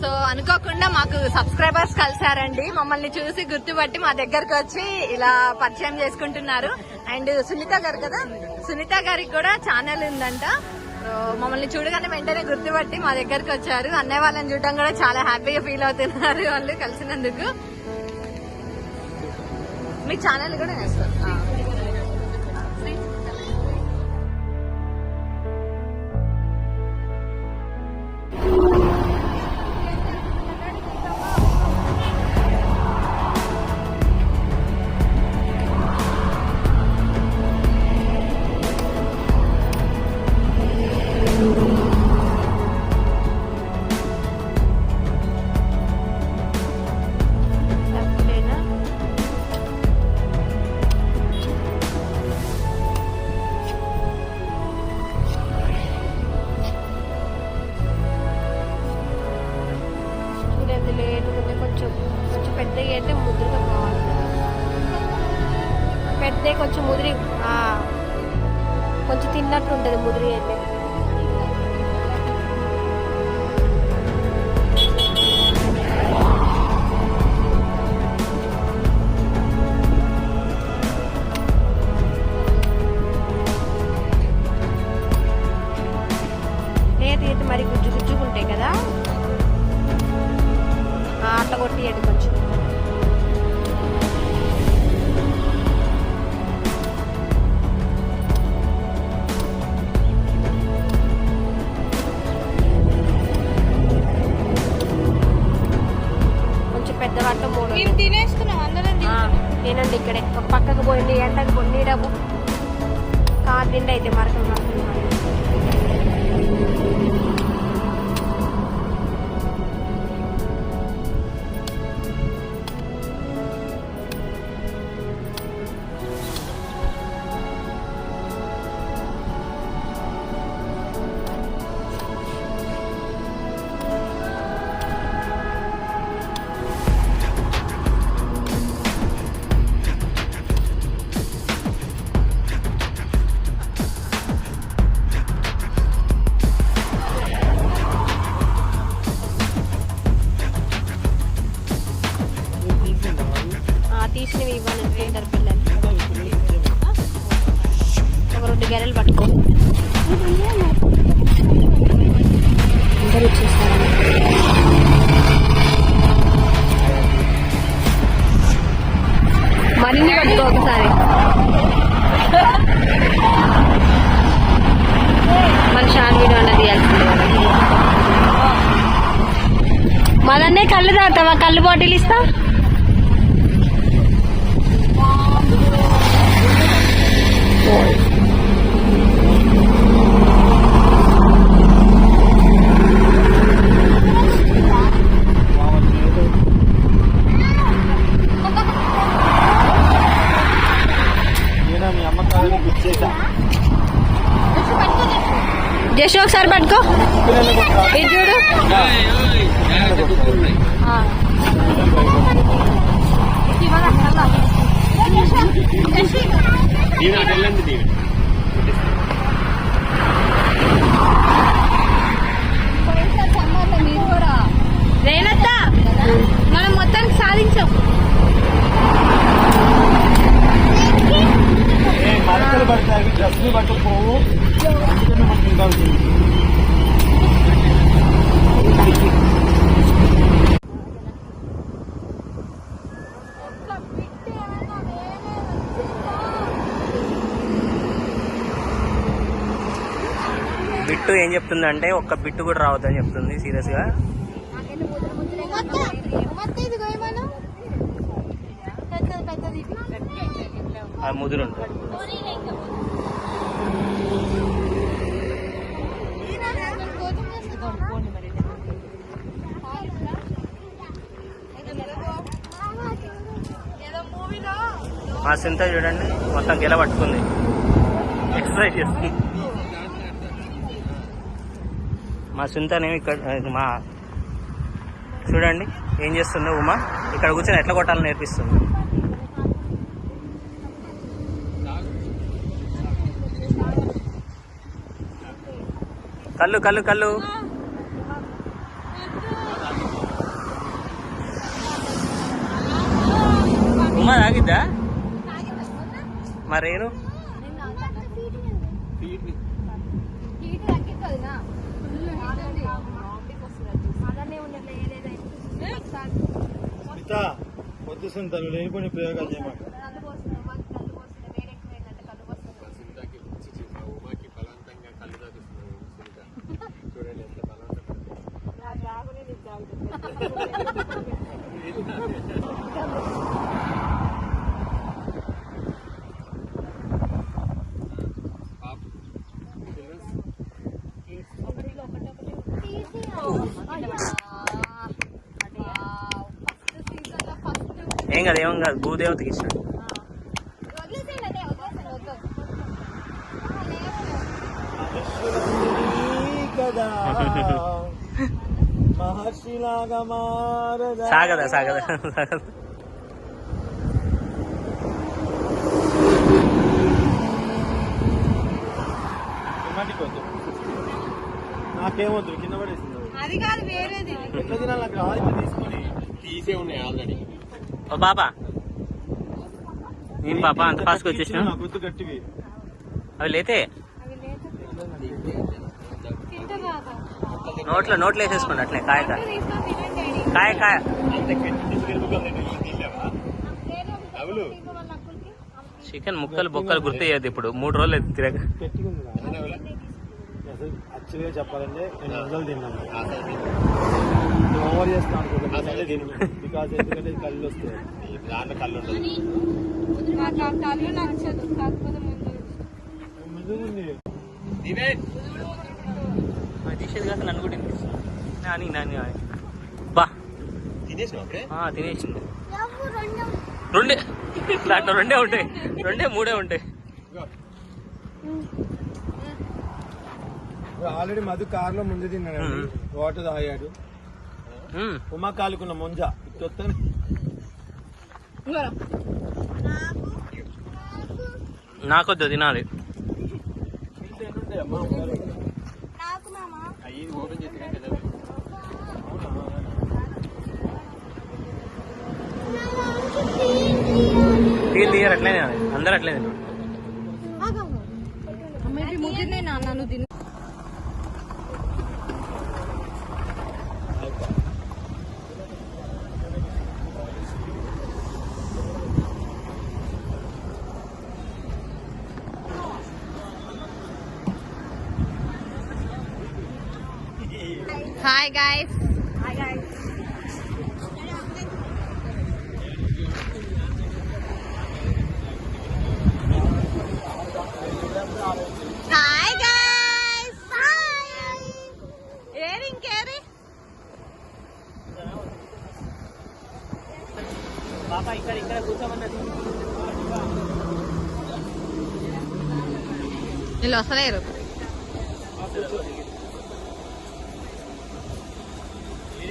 So అనుకోకుండా మాకు subscribers కలిసారండి మమ్మల్ని చూసి గుర్తుపట్టి మా దగ్గరకు వచ్చి ఇలా పరిచయం చేసుకుంటున్నారు. అండ్ సునీత గారు కదా? సునీత గారికి కూడా ఛానల్ ఉందంట. మమ్మల్ని చూడగానే వెంటనే గుర్తుపట్టి మా దగ్గరకు వచ్చారు. అన్నయ్య వాళ్ళని చూడడం కూడా చాలా హ్యాపీగా ఫీల్ అవుతున్నారు వాళ్ళు కలిసినందుకు. మీ ఛానల్ కూడా వేస్తారు ఇక్కడే. పక్కకు పోయింది ఎండకు కొన్ని డబ్బు కార్ నిండా అయితే మరక ఆ, తీసినవి ఇవ్వండి పిల్లలు ఒక రెండు గెలలు పట్టుకో అందరూ వచ్చేసారు. మరిన్ని పట్టుకో ఒకసారి. మన షాన్ వీడియో అన్నది తీయాల్సిందే మనన్నే కళ్ళు తాగుతావా? కళ్ళు బాటిల్ ఇస్తా? జస్ట్ ఒకసారి పట్టుకో. ఇది చూడు. ఆ. రేనత్త బిట్టు ఏం చెప్తుందంటే ఒక్క బిట్టు కూడా రావద్దని చెప్తుంది సీరియస్గా ఆ ముదురు ఉంటుంది. మా సింత చూడండి మొత్తం గెల పట్టుకుంది. ఎక్సర్సైజ్ చేస్తుంది. మా సునీతనేమి ఇక్కడ మా చూడండి ఏం చేస్తుందో ఉమా. ఇక్కడ కూర్చొని ఎట్లా కొట్టాలని నేర్పిస్తుంది. కళ్ళు కళ్ళు కళ్ళు. ఉమా తాగిద్దా? మరేను సునీత వద్దు సునీత నువ్వు లేనిపోయిన ప్రయోగాలు చేయమాక ఏం కాదు ఏం కాదు భూదేవతకి ఇష్టం. కదా మహర్షిలాగా మారదా సాగదా సాగదా సాగదా. నాకేమొద్దు కింద పడేసింది. అది కాదు వేరేది. ఎట్లా తినాలి? నాకు ఇప్పుడు తీసుకొని తీసే ఉన్నాయి ఆల్రెడీ. ఓ పాప. నేను పాప? అంత ఫాస్ట్గా వచ్చేసిన అవి లేతే? నోట్లో నోట్లో వేసేసుకోండి అట్లే కాయ కాయ. కాయ కాయ. ఏం చికెన్ ముక్కలు బొక్కలు గుర్తయ్యేది ఇప్పుడు. మూడు రోజులు అయితే తిరగ. అసలు యాక్చువల్గా చెప్పాలంటే నేను వందలు తిన్నాను. ఓవర్ చేస్తాను అనుకుంటున్నాను బికాస్ ఎందుకంటే కళ్ళు వస్తాయి. దాంట్లో కళ్ళు ముందు ఉంది నన్ను కూడా నాని నాని. బా. తినేసింది రెండే దాంట్లో రెండే. ఉంటాయి. రెండే మూడే ఉంటాయి. ఆల్రెడీ మధు కార్లో ముందు తిన్నాడు. వాటర్ తాగాడు. ఉమా కాలుకున్న ముంజ. ఇట్టొత్తని నాకొద్దు తినాలి. తీరు తీయరు అట్లనే తినాలి. అందరు అట్లే తినాలి ముగ్గురినే నాన్న నువ్వు తిను హాయ్ గాయస్ హాయ్ గాయస్ ఏరి ఇంకేరి పాప ఇక్కడ ఇక్కడ కూర్చోమన్నది వీళ్ళు వస్తలేరు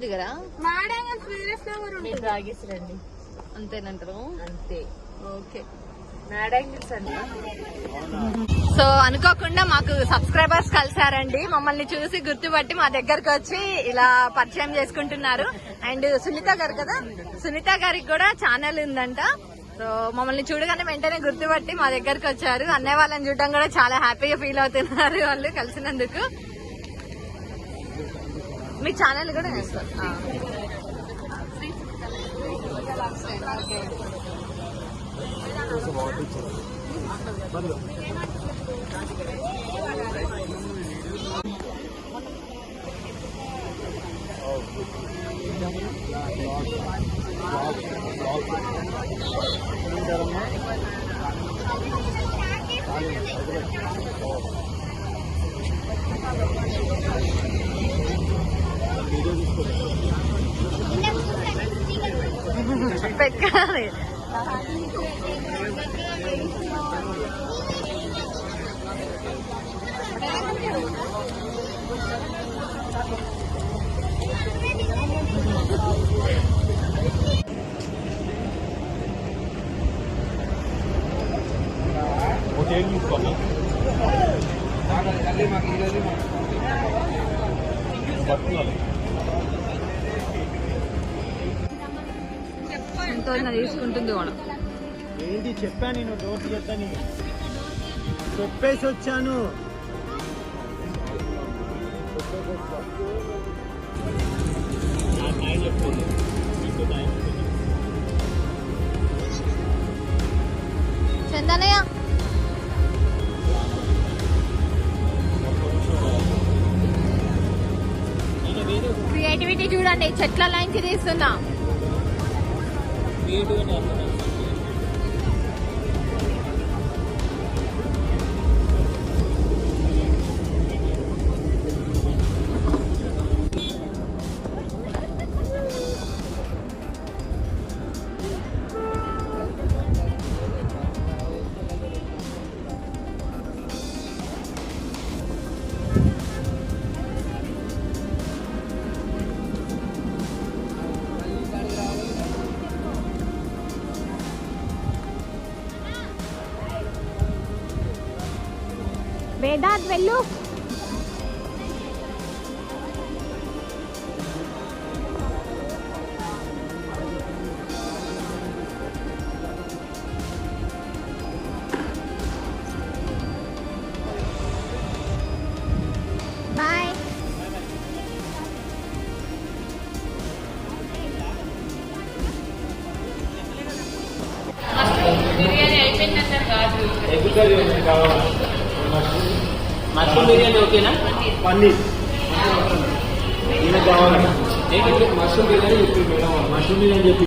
దిగరా తాగేసిరండి అంతేనంటారు? అంతే. ఓకే. సో అనుకోకుండా మాకు సబ్స్క్రైబర్స్ కలిసారండి మమ్మల్ని చూసి గుర్తుపట్టి మా దగ్గరకు వచ్చి ఇలా పరిచయం చేసుకుంటున్నారు. అండ్ సునీత గారు కదా? సునీత గారికి కూడా ఛానల్ ఉందంట. సో మమ్మల్ని చూడగానే వెంటనే గుర్తుపట్టి మా దగ్గరకు వచ్చారు. అన్నయ్య వాళ్ళని చూడడం కూడా చాలా హ్యాపీగా ఫీల్ అవుతున్నారు వాళ్ళు కలిసినందుకు. మీ ఛానల్ కూడా వేస్తారు ఆ. ఓకే. ബെക്കാറ് Thank you. ఎంతో తీసుకుంటుంది కూడా ఏంటి చెప్పా నేను డోర్ తీయద్దని చెప్పేసి వచ్చాను చందనయ్య. క్రియేటివిటీ చూడండి చెట్ల లైన్స్ తీస్తున్నా వేదాత్ వెళ్ళు బాయ్ ఎగ్ కర్రీ ఒకటి కావాలి మష్రూమ్ బిర్యానీ ఓకేనా? పన్నీర్. మష్రూమ్ బిర్యానీ మష్రూమ్ బిర్యానీ చెప్పి